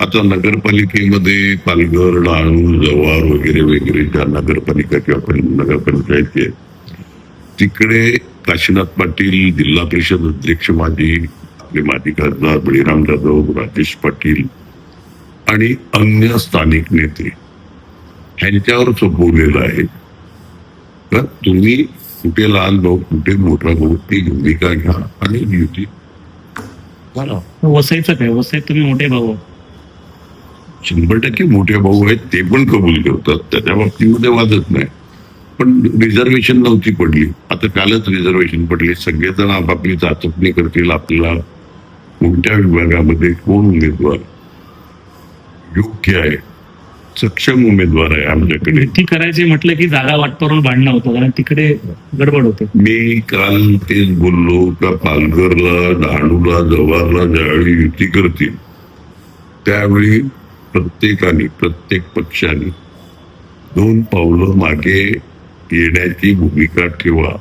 आता नगरपालिकेमध्ये पालघर डहाणू जव्हार वगैरे वगैरे ज्या नगरपालिका किंवा नगरपंचायती आहेत तिकडे काशीनाथ पाटील जिल्हा परिषद अध्यक्ष माजी आपले माजी खासदार बळीराम जाधव राजेश पाटील आणि अन्य स्थानिक नेते ह्यांच्यावर सोपवलेलं आहे. तर तुम्ही कुठे लहान भाऊ कुठे मोठा भाऊ ती भूमिका घ्या आणि युती वसईच काय? वसईत तुम्ही मोठे भाऊ शंभर टक्के मोठे भाऊ आहेत ते पण कबूल करतात. त्याच्या बाबतीमध्ये वादच नाही. पण रिझर्वेशन नव्हती पडली. आता कालच रिझर्वेशन पडली. सगळेजण आपापली चाचपणी करतील आपल्याला कोणत्या विभागामध्ये कोण उमेदवार योग्य आहे सक्षम उमेदवार आहे आमच्याकडे. युती करायची म्हटलं की जागा वाटपावरून भांडणं होतं कारण तिकडे गडबड होते. मी काल तेच बोललो का पालघरला डहाणूला जव्हारला ज्यावेळी युती करतील त्यावेळी प्रत्येकाने प्रत्येक पक्षाने दोन पावलं मागे येण्याची भूमिका ठेवा.